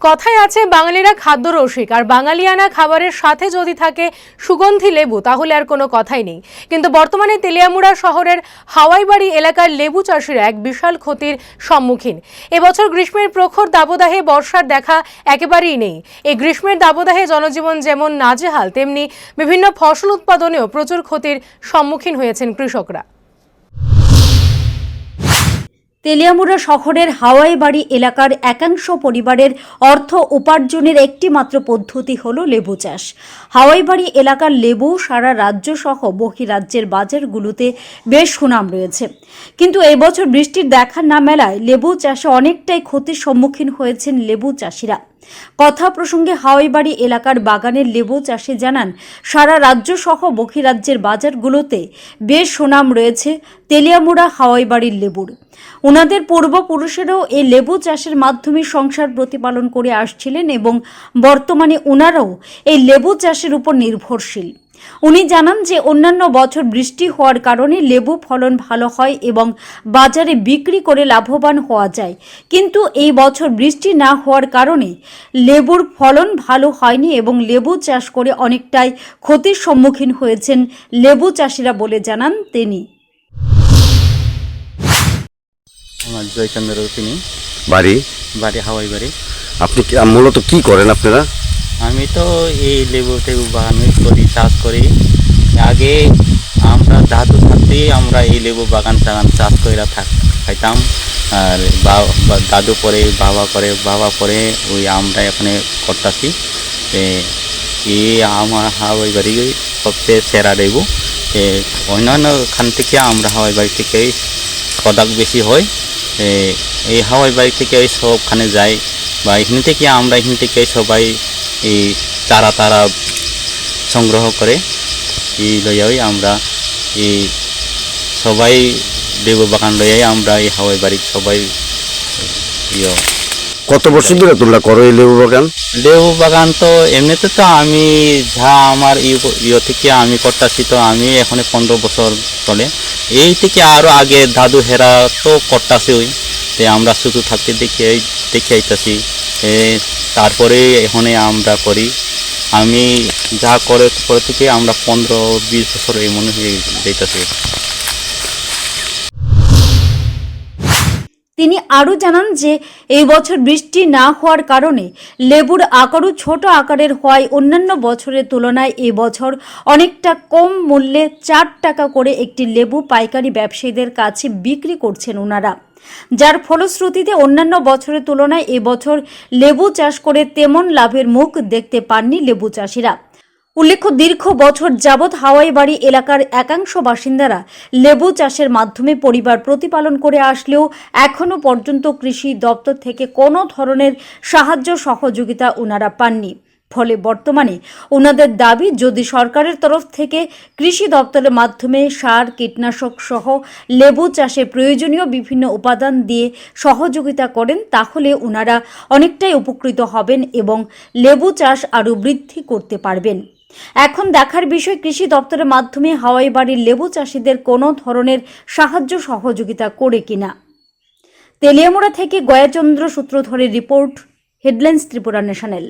কথায় আছে, বাঙালিরা খাদ্য রসিক, আর বাঙালিয়ানা খাবারের সাথে যদি থাকে সুগন্ধি লেবু, তাহলে আর কোনো কথাই নেই। কিন্তু বর্তমানে তেলিয়ামুড়া শহরের হাওয়াইবাড়ি এলাকার লেবু চাষিরা এক বিশাল ক্ষতির সম্মুখীন। এবছর গ্রীষ্মের প্রখর দাবদাহে বর্ষার দেখা একেবারেই নেই। এই গ্রীষ্মের দাবদাহে জনজীবন যেমন নাজেহাল, তেমনি বিভিন্ন ফসল উৎপাদনেও প্রচুর ক্ষতির সম্মুখীন হয়েছেন কৃষকরা। তেলিয়ামুড়া শহরের হাওয়াই বাড়ি এলাকার একাংশ পরিবারের অর্থ উপার্জনের একটি মাত্র পদ্ধতি হল লেবু চাষ। হাওয়াই বাড়ি এলাকার লেবু, সারা রাজ্য সহ বহিরাজ্যের বাজারগুলোতে বেশ সুনাম রয়েছে। কিন্তু এবছর বৃষ্টির দেখা না মেলায় লেবু চাষে অনেকটাই ক্ষতির সম্মুখীন হয়েছেন লেবু চাষিরা। কথা প্রসঙ্গে হাওয়াইবাড়ি এলাকার বাগানের লেবু চাষে জানান, সারা রাজ্য সহ বহিরাজ্যের বাজারগুলোতে বেশ সুনাম রয়েছে তেলিয়ামুড়া হাওয়াইবাড়ির লেবুর। ওনাদের পূর্বপুরুষেরাও এই লেবু চাষের মাধ্যমে সংসার প্রতিপালন করে আসছিলেন এবং বর্তমানে ওনারাও এই লেবু চাষের উপর নির্ভরশীল। উনি জানান যে অন্যান্য বছর বৃষ্টি হওয়ার কারণে লেবু ফলন ভালো হয় এবং বাজারে বিক্রি করে লাভবান হওয়া যায়। কিন্তু এই বছর বৃষ্টি না হওয়ার কারণে লেবুর ফলন ভালো হয়নি এবং লেবু চাষ করে অনেকটাই ক্ষতির সম্মুখীন হয়েছেন লেবু চাষিরা বলে জানান তিনি। আমার জয়চন্দ্র তিনি। বাড়ি? বাড়ি হাওয়াই বাড়ি। আপনি মূলত কি করেন আপনারা? আমি তো এই লেবু টেবু বাগান করি চাষ করি। আগে আমরা দাদু থাকতে আমরা এই লেবু বাগান টাগান চাষ করে থাক খাইতাম। আর দাদু পরে বাবা করে বাবা পরে ওই আমরা এখানে করতেছি। এই আমার হাওয়াই বাড়ি সবচেয়ে সেরা লেবু। এ, অন্যান্য খান থেকে আমরা হাওয়াই বাড়ি থেকে প্রোডাক্ট বেশি হয়। এ, এই হাওয়াই বাড়ি থেকে সবখানে যাই বা এখান থেকে আমরা এখান থেকে সবাই এই চারা তারা সংগ্রহ করে। এই লইয়াই আমরা এই সবাই লেবু বাগান লইয়াই আমরা এই হাওয়াই বাড়ি সবাই ইয়ে। কত বছর ধরে তোমরা করো এই লেবু বাগান? লেবু বাগান তো এমনিতে তো আমি যা আমার ইয়ে- থেকে আমি করতেছি তো আমি এখন পনেরো বছর চলে। এই থেকে আরও আগে দাদু হেরা তো করতেছে ওই তে আমরা শুধু থাকতে দেখে দেখে আইতাছি তারপরে এখানে আমরা করি। আমি যা করে পরে থেকে, আমরা পনেরো বিশ বছর এই মনে হয়ে যাইতেছে। তিনি আরও জানান যে, এই বছর বৃষ্টি না হওয়ার কারণে লেবুর আকারও ছোট আকারের হওয়ায় অন্যান্য বছরের তুলনায় এই বছর অনেকটা কম মূল্যে চার টাকা করে একটি লেবু পাইকারি ব্যবসায়ীদের কাছে বিক্রি করছেন ওনারা যার ফলশ্রুতিতে অন্যান্য বছরের তুলনায় এবছর লেবু চাষ করে তেমন লাভের মুখ দেখতে পাননি লেবু চাষিরা। উল্লেখ্য, দীর্ঘ বছর যাবৎ হাওয়াই বাড়ি এলাকার একাংশ বাসিন্দারা লেবু চাষের মাধ্যমে পরিবার প্রতিপালন করে আসলেও এখনও পর্যন্ত কৃষি দপ্তর থেকে কোনো ধরনের সাহায্য সহযোগিতা ওনারা পাননি। ফলে বর্তমানে ওনাদের দাবি, যদি সরকারের তরফ থেকে কৃষি দপ্তরের মাধ্যমে সার, কীটনাশক সহ লেবু চাষে প্রয়োজনীয় বিভিন্ন উপাদান দিয়ে সহযোগিতা করেন, তাহলে ওনারা অনেকটাই উপকৃত হবেন এবং লেবু চাষ আরও বৃদ্ধি করতে পারবেন। এখন দেখার বিষয়, কৃষি দপ্তরের মাধ্যমে হাওয়াই বাড়ির লেবু চাষিদের কোনো ধরনের সাহায্য, সহযোগিতা করে কিনা? তেলিয়ামোড়া থেকে গয়াচন্দ্র সূত্রধরের রিপোর্ট, হেডলাইন্স ত্রিপুরা ন্যাশনাল।